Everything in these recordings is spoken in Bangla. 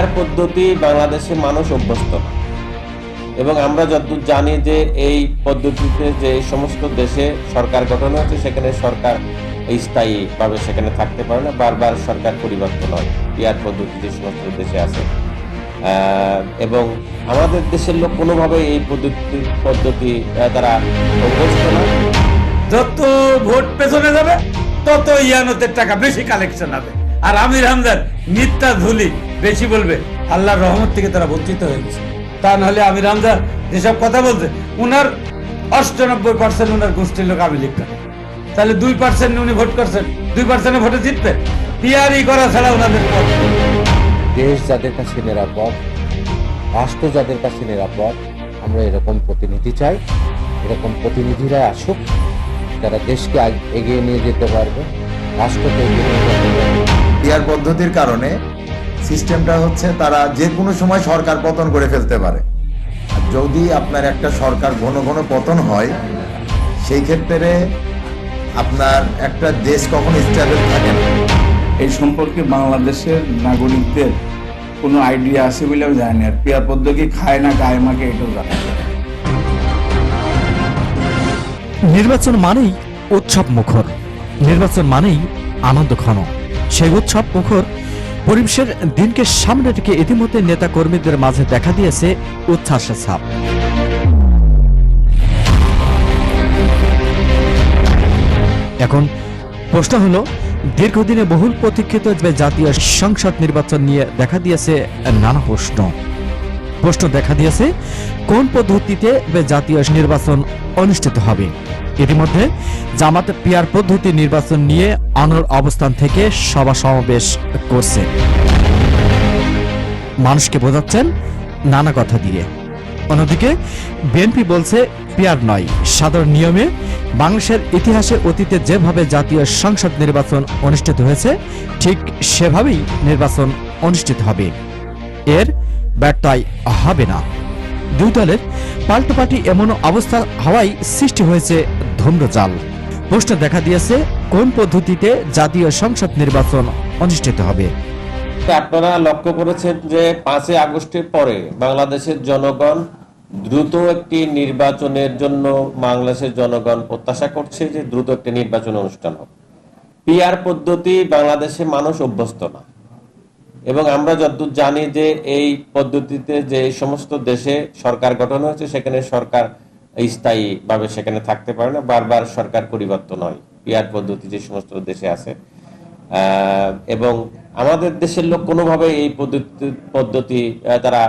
পিয়ার পদ্ধতি বাংলাদেশের মানুষ অভ্যস্ত এবং আমরা যতদূর জানি যে এই পদ্ধতিতে যে সমস্ত দেশে সরকার গঠন হচ্ছে সেখানে সরকার স্থায়ীভাবে সেখানে থাকতে পারে না, বারবার সরকার পরিবর্তন হয়। পিয়ার পদ্ধতি যে সমস্ত দেশে আছে। এবং আমাদের দেশের লোক কোনোভাবে এই পদ্ধতি পদ্ধতি তারা অভ্যস্ত না। যত ভোট পেছনে যাবে, তত ইয়ানতের টাকা বেশি কালেকশন হবে। আর আমির হামদার মিথ্যা ধুলি বেশি বলবে। আল্লাহর রহমত থেকে তারা বঞ্চিত হয়ে গেছে। তা নাহলে আমির হামদার যেসব কথা বলছে, উনার অষ্টানব্বই পার্সেন্ট উনার গোষ্ঠীর লোক আমি লিখ করে। তাহলে দুই পার্সেন্ট উনি ভোট করছেন, দুই পার্সেন্টে ভোটে জিতবে? পিয়ারি করা ছাড়া ওনাদের দেশ যাদের কাছে নিরাপদ, রাষ্ট্র যাদের কাছে নিরাপদ, আমরা এরকম প্রতিনিধি চাই, এরকম প্রতিনিধিরা আসুক যারা দেশকে এগিয়ে নিয়ে যেতে পারবে, রাষ্ট্রকে এগিয়ে নিয়ে যেতে পারবে। পিয়ার পদ্ধতির কারণে সিস্টেমটা হচ্ছে তারা যে কোনো সময় সরকার পতন করে ফেলতে পারে। যদি আপনার একটা সরকার ঘন ঘন পতন হয় সেই ক্ষেত্রে আপনার একটা দেশ কখনো স্টেবল থাকে না। এই সম্পর্কে বাংলাদেশের নাগরিকদের কোনো আইডিয়া আছে বলে আমি জানি না। আর পেয়ার পদ্ধতি খায় না গায়ে মাকে এটাও জানা নির্বাচন মানেই উৎসব মুখর নির্বাচন মানেই আনন্দ ঘন। সেই উৎসব মুখর পরিবেশের দিনকে সামনে রেখে ইতিমধ্যে নেতা কর্মীদের মাঝে দেখা দিয়েছে উচ্ছ্বাসের ছাপ। এখন প্রশ্ন হলো, দীর্ঘদিনে বহুল প্রতীক্ষিত জাতীয় সংসদ নির্বাচন নিয়ে দেখা দিয়েছে নানা প্রশ্ন। প্রশ্ন দেখা দিয়েছে, কোন পদ্ধতিতে জাতীয় নির্বাচন অনুষ্ঠিত হবে? ইতিমধ্যে জামাত পিয়ার পদ্ধতি নির্বাচন নিয়ে অনর অবস্থান থেকে সভা সমাবেশ করছে। মানুষকে বোঝাচ্ছেন নানা কথা দিয়ে। অন্যদিকে, বিএনপি বলছে পিয়ার নয়। সাধারণ নিয়মে বাংলাদেশের ইতিহাসে অতীতে যেভাবে জাতীয় সংসদ নির্বাচন অনুষ্ঠিত হয়েছে, ঠিক সেভাবেই নির্বাচন অনুষ্ঠিত হবে। এর ব্যর্থয় হবে না। দুই দলের পাল্টোপাল্টি এমন অবস্থা হওয়ায় সৃষ্টি হয়েছে ধূম্রজাল। প্রশ্ন দেখা দিয়েছে কোন পদ্ধতিতে জাতীয় সংসদ নির্বাচন অনুষ্ঠিত হবে। আপনারা লক্ষ্য করেছেন যে পাঁচই আগস্টের পরে বাংলাদেশের জনগণ দ্রুত একটি নির্বাচনের জন্য বাংলাদেশের জনগণ প্রত্যাশা করছে যে দ্রুত একটি নির্বাচন অনুষ্ঠান হবে। পিআর পদ্ধতি বাংলাদেশে মানুষ অভ্যস্ত না। এবং আমরা যতদূর জানি যে এই পদ্ধতিতে যে সমস্ত দেশে সরকার গঠন হয়েছে, সেখানে সরকার স্থায়ীভাবে সেখানে থাকতে পারে না, বারবার সরকার পরিবর্তন হয়। পিআর পদ্ধতি যে সমস্ত দেশে আছে। এবং আমাদের দেশের লোক কোনোভাবে এই পদ্ধতি পদ্ধতি তারা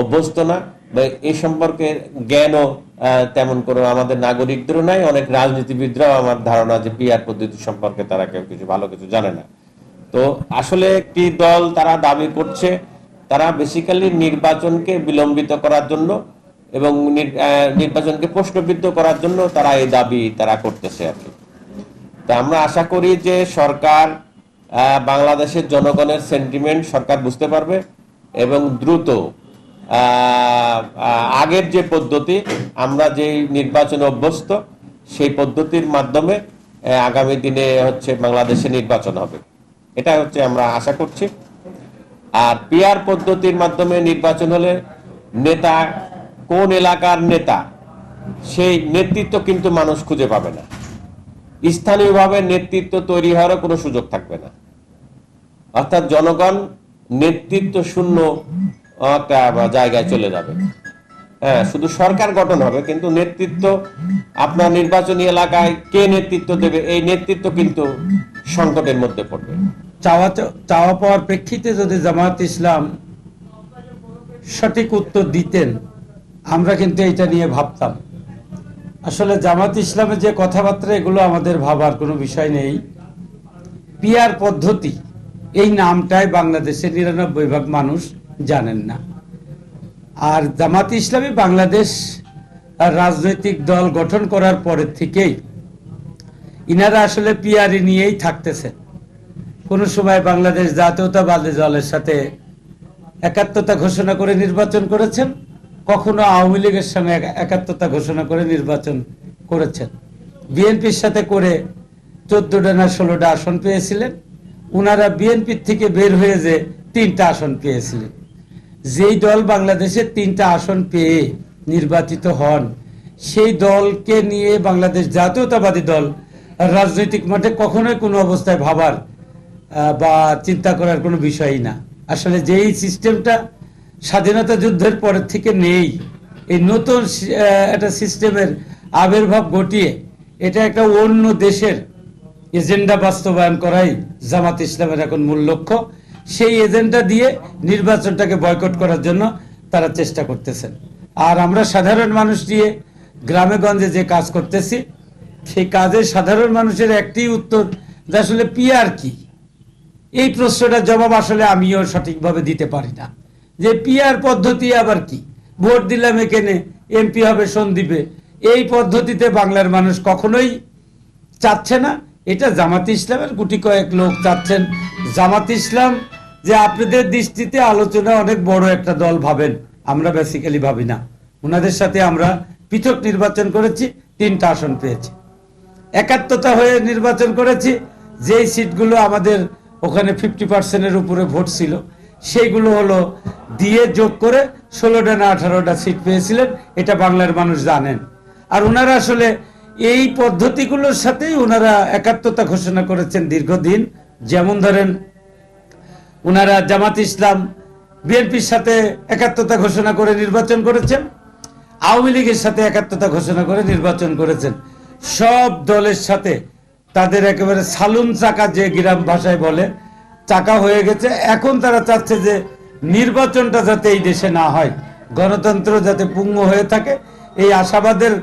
অভ্যস্ত না। এই সম্পর্কে জ্ঞানও তেমন কোনো আমাদের নাগরিকদেরও নাই। অনেক রাজনীতিবিদরাও আমার ধারণা যে পিআর পদ্ধতি সম্পর্কে তারা কেউ কিছু ভালো কিছু জানে না। তো আসলে একটি দল তারা দাবি করছে, তারা বেসিক্যালি নির্বাচনকে বিলম্বিত করার জন্য এবং নির্বাচনকে প্রশ্নবিদ্ধ করার জন্য তারা এই দাবি তারা করতেছে আর কি। তা আমরা আশা করি যে সরকার বাংলাদেশের জনগণের সেন্টিমেন্ট সরকার বুঝতে পারবে এবং দ্রুত আগের যে পদ্ধতি, আমরা যে নির্বাচনে অভ্যস্ত, সেই পদ্ধতির মাধ্যমে আগামী দিনে হচ্ছে বাংলাদেশে নির্বাচন হবে। এটা হচ্ছে আমরা আশা করছি। আর পিআর পদ্ধতির মাধ্যমে নির্বাচন হলে নেতা কোন এলাকার নেতা, সেই নেতৃত্ব কিন্তু মানুষ খুঁজে পাবে না। স্থানীয়ভাবে নেতৃত্ব তৈরি হওয়ারও কোনো সুযোগ থাকবে না। অর্থাৎ জনগণ নেতৃত্ব শূন্য একটা জায়গায় চলে যাবে। হ্যাঁ শুধু সরকার গঠন হবে, কিন্তু নেতৃত্ব আপনার নির্বাচনী এলাকায় কে নেতৃত্ব দেবে, এই নেতৃত্ব কিন্তু সংকটের মধ্যে পড়বে। চাওয়া চাওয়া পাওয়ার প্রেক্ষিতে যদি জামাত ইসলাম সঠিক উত্তর দিতেন আমরা কিন্তু এটা নিয়ে ভাবতাম। আসলে জামাত ইসলামের যে কথাবার্তা, এগুলো আমাদের ভাবার কোনো বিষয় নেই। পিয়ার পদ্ধতি, এই নামটাই বাংলাদেশের নিরানব্বই ভাগ মানুষ জানেন না। আর জামাত ইসলামী বাংলাদেশ রাজনৈতিক দল গঠন করার পরের থেকেই ইনারা আসলে পিয়ারি নিয়েই থাকতেছেন। কোনো সময় বাংলাদেশ জাতীয়তাবাদী দলের সাথে একাত্মতা ঘোষণা করে নির্বাচন করেছেন কখনো আওয়ামী লীগের সঙ্গে এক- একাত্মতা ঘোষণা করে নির্বাচন করেছেন। বিএনপির সাথে করে চোদ্দটা না ষোলোটা আসন পেয়েছিলেন। উনারা বিএনপির থেকে বের হয়ে যে তিনটা আসন পেয়েছিলেন। যেই দল বাংলাদেশে তিনটা আসন পেয়ে নির্বাচিত হন, সেই দলকে নিয়ে বাংলাদেশ জাতীয়তাবাদী দল রাজনৈতিক মাঠে কখনোই কোনো অবস্থায় ভাবার বা চিন্তা করার কোনো বিষয়ই না। আসলে যেই সিস্টেমটা স্বাধীনতা যুদ্ধের পরের থেকে নেই। এই নতুন একটা সিস্টেমের আবির্ভাব ঘটিয়ে এটা একটা অন্য দেশের এজেন্ডা বাস্তবায়ন করাই জামাত ইসলামের এখন মূল লক্ষ্য। সেই এজেন্ডা দিয়ে নির্বাচনটাকে বয়কট করার জন্য তারা চেষ্টা করতেছেন আর আমরা সাধারণ মানুষ দিয়ে গ্রামে গঞ্জে যে কাজ করতেছি, সেই কাজে সাধারণ মানুষের একটি উত্তর আসলে পিয়ার কি? এই প্রশ্নটার জবাব আসলে আমিও সঠিকভাবে দিতে পারি না। যে পিয়ার পদ্ধতি আবার কি? ভোট দিলাম এখানে এমপি হবে সন্দীপে। এই পদ্ধতিতে বাংলার মানুষ কখনোই চাচ্ছে না। এটা জামাত ইসলামের গুটি কয়েক লোক চাচ্ছেন। জামাত ইসলাম যে আপনাদের দৃষ্টিতে আলোচনা অনেক বড় একটা দল ভাবেন, আমরা বেসিক্যালি ভাবি না। ওনাদের সাথে আমরা পৃথক নির্বাচন করেছি, তিনটা আসন পেয়েছি। একাত্মতা হয়ে নির্বাচন করেছি, যেই সিটগুলো আমাদের ওখানে ফিফটি পার্সেন্টের উপরে ভোট ছিল সেইগুলো হলো দিয়ে যোগ করে ষোলোটা না আঠারোটা সিট পেয়েছিলেন, এটা বাংলার মানুষ জানেন। আর ওনারা আসলে এই পদ্ধতিগুলোর সাথেই ওনারা একাত্মতা ঘোষণা করেছেন দীর্ঘদিন। যেমন ধরেন ওনারা জামাত ইসলাম, বিএনপির সাথে একাত্মতা ঘোষণা করে নির্বাচন করেছেন, আওয়ামী লীগের সাথে একাত্মতা ঘোষণা করে নির্বাচন করেছেন। সব দলের সাথে তাদের একেবারে সালুন চাকা যে গ্রাম ভাষায় বলে চাকা হয়ে গেছে। এখন তারা চাচ্ছে যে নির্বাচনটা যাতে এই দেশে না হয়, গণতন্ত্র যাতে পুঙ্গ হয়ে থাকে। এই আশাবাদের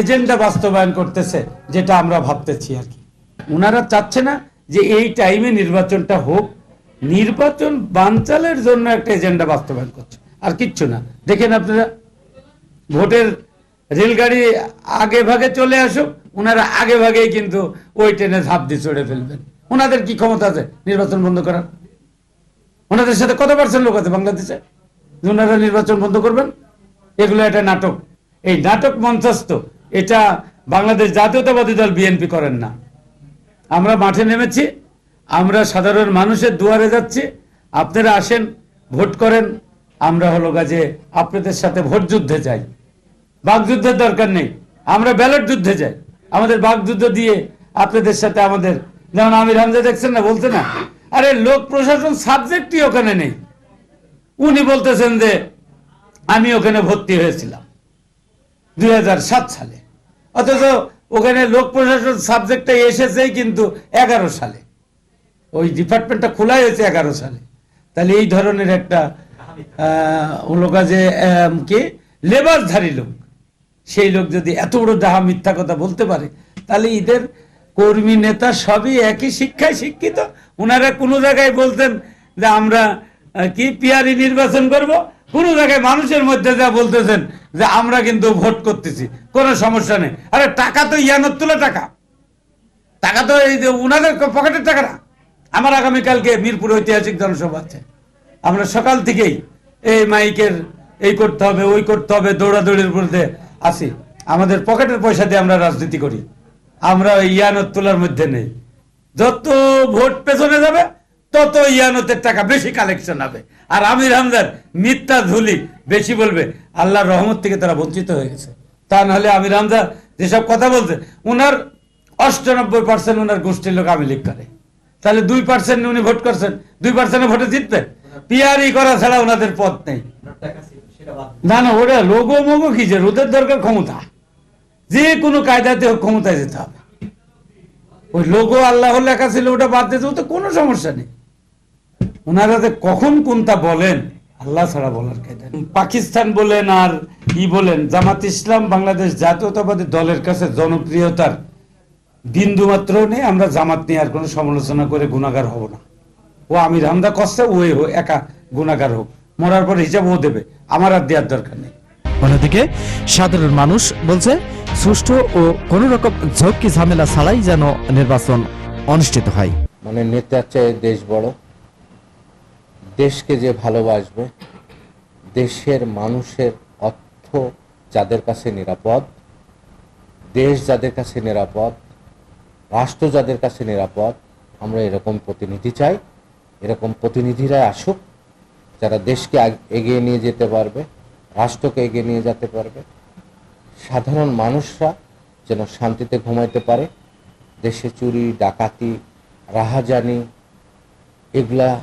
এজেন্ডা বাস্তবায়ন করতেছে, যেটা আমরা ভাবতেছি আর কি। ওনারা চাচ্ছে না যে এই টাইমে নির্বাচনটা হোক। নির্বাচন বানচালের জন্য একটা এজেন্ডা বাস্তবায়ন করছে। আর কিচ্ছু না। দেখেন আপনারা, ভোটের রেলগাড়ি আগে ভাগে চলে আসুক ওনারা আগে ভাগেই কিন্তু ওই ট্রেনে ঝাঁপ দিয়ে চড়ে ফেলবেন। ওনাদের কি ক্ষমতা আছে? নির্বাচন বন্ধ করার। ওনাদের সাথে কত পার্সেন্ট লোক আছে বাংলাদেশে? ওনারা নির্বাচন বন্ধ করবেন? এগুলো একটা নাটক। এই নাটক মঞ্চস্থ। এটা বাংলাদেশ জাতীয়তাবাদী দল বিএনপি করেন না। আমরা মাঠে নেমেছি। আমরা সাধারণ মানুষের দুয়ারে যাচ্ছি। আপনারা আসেন, ভোট করেন। আমরা হলো গাজে আপনাদের সাথে ভোট যুদ্ধে যাই। বাকযুদ্ধের দরকার নেই। আমরা ব্যালট যুদ্ধে যাই। আমাদের বাকযুদ্ধ দিয়ে আপনাদের সাথে আমাদের যেমন আমির হামজা দেখছেন না বলছে না। আরে, লোক প্রশাসন সাবজেক্টই ওখানে নেই। উনি বলতেছেন যে, আমি ওখানে ভর্তি হয়েছিলাম দুই সালে। অথচ ওখানে লোক প্রশাসন সাবজেক্টটা এসেছেই কিন্তু এগারো সালে। ওই ডিপার্টমেন্টটা খোলা হয়েছে এগারো সালে। তাহলে এই ধরনের একটা লোক যে কি? লেবাসধারী লোক। সেই লোক যদি এত বড় ডাহা মিথ্যা কথা বলতে পারে, তাহলে এদের কর্মী নেতা সবই একই শিক্ষায় শিক্ষিত। ওনারা কোনো জায়গায় বলতেন যে আমরা কি পিয়ারি নির্বাচন করব? কোনো জায়গায় মানুষের মধ্যে যা বলতেছেন যে আমরা কিন্তু ভোট করতেছি, কোনো সমস্যা নেই। আরে টাকা তো ইয়ানোর তুলে টাকা। টাকা তো এই যে উনাদের পকেটের টাকা না। আমার আগামীকালকে মিরপুর ঐতিহাসিক জনসভা আছে। আমরা সকাল থেকেই এই মাইকের এই করতে হবে, ওই করতে হবে, দৌড়াদৌড়ির মধ্যে আসি আমাদের পকেটের পয়সা দিয়ে আমরা রাজনীতি করি। আমরা ওই ইয়ানত তোলার মধ্যে নেই। যত ভোট পেছনে যাবে তত ইয়ানতের টাকা বেশি কালেকশন হবে। আর আমির হামদার মিথ্যা ধুলি বেশি বলবে আল্লাহর রহমত থেকে তারা বঞ্চিত হয়ে গেছে। তা নাহলে আমির হামদা যেসব কথা বলছে উনার অষ্টানব্বই পার্সেন্ট ওনার গোষ্ঠীর লোক আমি লিখ করে। তাহলে দুই পার্সেন্ট উনি ভোট করছেন দুই পার্সেন্টে ভোটে জিতবেন পিআরই করা ছাড়া ওনাদের পথ নেই। না না ওরা লোগো মোগো কি যে ওদের দরকার ক্ষমতা। যে কোনো কায়দাতে ক্ষমতায় যেতে হবে। ওই লোগো আল্লাহ লেখা ছিল, ওটা বাদ দিতে তো কোনো সমস্যা নেই। ওনারা যে কখন কোনটা বলেন, আল্লাহ ছাড়া বলার কায়দা পাকিস্তান বলেন আর ই বলেন, জামাত ইসলাম বাংলাদেশ জাতীয়তাবাদী দলের কাছে জনপ্রিয়তার বিন্দু মাত্র নেই, আমরা জামাত নিয়ে আর কোনো সমালোচনা করে গুণাগার হব না। ও আমির হামদা কষ্টে ও একা গুণাগার হোক। মরার পর হিসাব ও দেবে, আমার আর দেওয়ার দরকার নেই। অন্যদিকে সাধারণ মানুষ বলছে সুষ্ঠু ও কোন রকম ঝক্কি ঝামেলা ছাড়াই যেন নির্বাচন অনুষ্ঠিত হয়। মানে নেতার চেয়ে দেশ বড়। দেশকে যে ভালোবাসবে, দেশের মানুষের অর্থ যাদের কাছে নিরাপদ, দেশ যাদের কাছে নিরাপদ, রাষ্ট্র যাদের কাছে নিরাপদ, আমরা এরকম প্রতিনিধি চাই, এরকম প্রতিনিধিরা আসুক, যারা দেশকে এগিয়ে নিয়ে যেতে পারবে, রাষ্ট্রকে এগিয়ে নিয়ে যেতে পারবে। সাধারণ মানুষরা যেন শান্তিতে ঘুমাইতে পারে। দেশে চুরি, ডাকাতি, রাহাজানি, এগুলা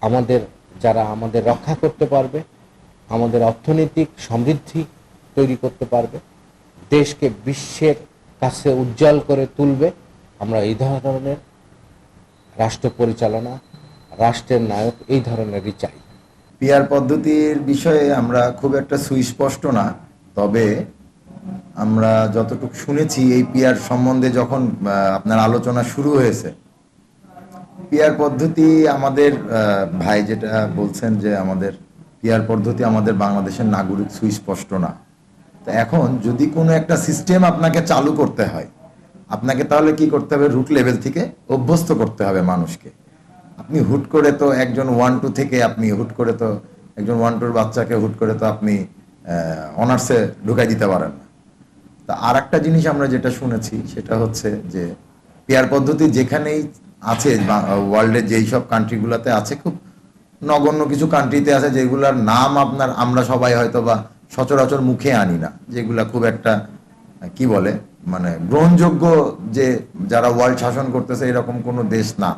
আমাদের, যারা আমাদের রক্ষা করতে পারবে, আমাদের অর্থনৈতিক সমৃদ্ধি তৈরি করতে পারবে, দেশকে বিশ্বের কাছে উজ্জ্বল করে তুলবে। আমরা এই ধরনের রাষ্ট্র পরিচালনা, রাষ্ট্রের নায়ক এই ধরনেরই চাই। পিয়ার পদ্ধতির বিষয়ে আমরা খুব একটা সুস্পষ্ট না। তবে আমরা যতটুকু শুনেছি, এই পিয়ার সম্বন্ধে যখন আপনার আলোচনা শুরু হয়েছে, পিয়ার পদ্ধতি আমাদের ভাই যেটা বলছেন যে আমাদের, পিয়ার পদ্ধতি আমাদের বাংলাদেশের নাগরিক সুস্পষ্ট না। তো এখন যদি কোনো একটা সিস্টেম আপনাকে চালু করতে হয়, আপনাকে তাহলে কি করতে হবে? রুট লেভেল থেকে অভ্যস্ত করতে হবে মানুষকে। আপনি হুট করে তো একজন ওয়ান টু থেকে আপনি হুট করে তো, একজন ওয়ান টুর বাচ্চাকে হুট করে তো আপনি অনার্সে ঢুকাই দিতে পারেন না। তা আর একটা জিনিস আমরা যেটা শুনেছি, সেটা হচ্ছে যে পেয়ার পদ্ধতি যেখানেই আছে ওয়ার্ল্ডের যেই সব কান্ট্রিগুলোতে আছে, খুব নগণ্য কিছু কান্ট্রিতে আছে, যেগুলোর নাম আপনার, আমরা সবাই হয়তো বা সচরাচর মুখে আনি না। যেগুলা খুব একটা, কি বলে মানে গ্রহণযোগ্য যে যারা ওয়ার্ল্ড শাসন করতেছে, এরকম কোনো দেশ না।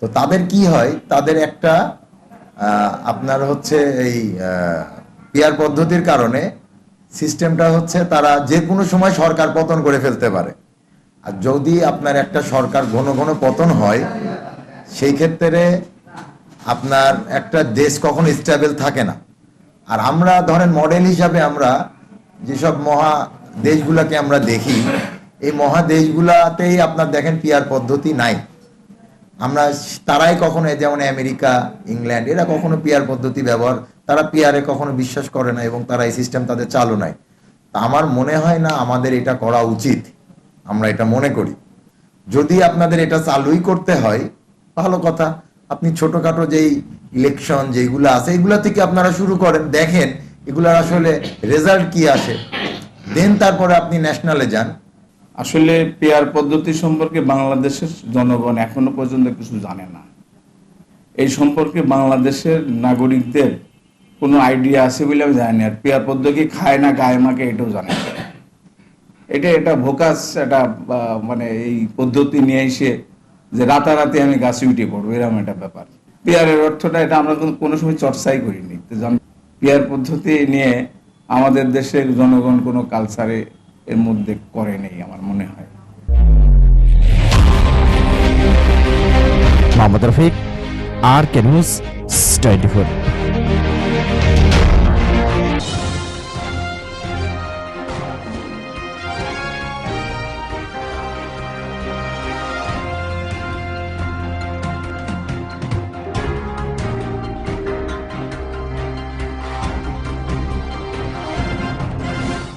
তো তাদের কি হয়? তাদের একটা আপনার হচ্ছে এই পিয়ার পদ্ধতির কারণে সিস্টেমটা হচ্ছে তারা যে কোনো সময় সরকার পতন করে ফেলতে পারে। আর যদি আপনার একটা সরকার ঘন ঘন পতন হয়, সেই ক্ষেত্রে আপনার একটা দেশ কখনো স্টেবল থাকে না। আর আমরা ধরেন মডেল হিসাবে আমরা যেসব মহা দেশগুলোকে আমরা দেখি, এই মহাদেশগুলাতেই আপনার দেখেন পিয়ার পদ্ধতি নাই। আমরা তারাই কখনো যেমন আমেরিকা, ইংল্যান্ড, এরা কখনো পিয়ার পদ্ধতি ব্যবহার, তারা পিয়ারে কখনো বিশ্বাস করে না এবং তারা এই সিস্টেম তাদের চালু নাই। তা আমার মনে হয় না আমাদের এটা করা উচিত, আমরা এটা মনে করি। যদি আপনাদের এটা চালুই করতে হয়, ভালো কথা, আপনি ছোটখাটো যেই ইলেকশন যেগুলো আছে, এগুলা থেকে আপনারা শুরু করেন, দেখেন এগুলার আসলে রেজাল্ট কি আসে। দেন তারপরে আপনি ন্যাশনালে যান আসলে পেয়ার পদ্ধতি সম্পর্কে বাংলাদেশের জনগণ এখনও পর্যন্ত কিছু জানে না। এই সম্পর্কে বাংলাদেশের নাগরিকদের কোনো আইডিয়া আছে বলে আমি জানি আর পেয়ার পদ্ধতি খায় না, গায়ে মাকে এটাও জানে। এটা এটা ভোকাস এটা মানে এই পদ্ধতি নিয়ে এসে যে রাতারাতি আমি গাছে উঠে পড়ব, এরকম একটা ব্যাপার। পেয়ারের অর্থটা এটা আমরা কোনো সময় চর্চাই করিনি। পেয়ার পদ্ধতি নিয়ে আমাদের দেশের জনগণ কোনো কালচারে এর মধ্যে করে নেই আমার মনে হয়। মোহাম্মদ রফিক আর কে নিউজ টোয়েন্টি